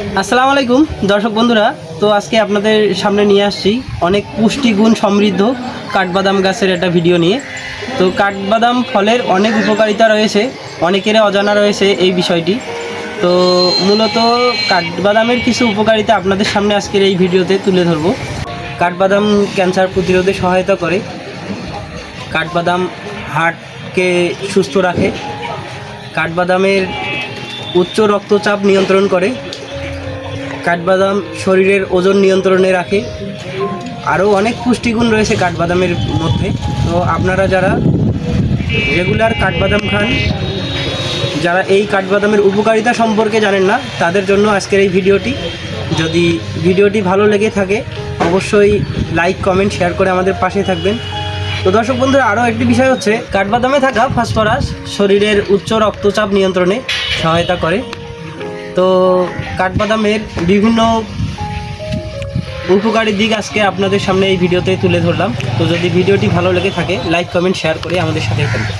আসসালামু আলাইকুম, দর্শক বন্ধুরা। তো আজকে আপনাদের সামনে নিয়ে আসছি অনেক পুষ্টিগুণ সমৃদ্ধ কাঠবাদাম গাছের একটা ভিডিও নিয়ে। তো কাঠবাদাম ফলের অনেক উপকারিতা রয়েছে, অনেকের অজানা রয়েছে এই বিষয়টি। তো মূলত কাঠবাদামের কিছু উপকারিতা আপনাদের সামনে আজকের এই ভিডিওতে তুলে ধরব। কাঠবাদাম ক্যান্সার প্রতিরোধে সহায়তা করে। কাঠবাদাম হার্টকে সুস্থ রাখে। কাঠবাদামের উচ্চ রক্তচাপ নিয়ন্ত্রণ করে। কাঠবাদাম শরীরের ওজন নিয়ন্ত্রণে রাখে। আরও অনেক পুষ্টিগুণ রয়েছে কাঠবাদামের মধ্যে। তো আপনারা যারা রেগুলার কাঠবাদাম খান, যারা এই কাঠবাদামের উপকারিতা সম্পর্কে জানেন না, তাদের জন্য আজকের এই ভিডিওটি। যদি ভিডিওটি ভালো লেগে থাকে, অবশ্যই লাইক, কমেন্ট, শেয়ার করে আমাদের পাশে থাকবেন। তো দর্শক বন্ধুরা, আরও একটি বিষয় হচ্ছে, কাঠবাদামে থাকা ফসফরাস শরীরের উচ্চ রক্তচাপ নিয়ন্ত্রণে সহায়তা করে। তো কাঠবাদামের বিভিন্ন উপকারী দিক আজকে আপনাদের সামনে এই ভিডিওতে তুলে ধরলাম। তো যদি ভিডিওটি ভালো লেগে থাকে লাইক কমেন্ট শেয়ার করে আমাদের সাথে থাকবে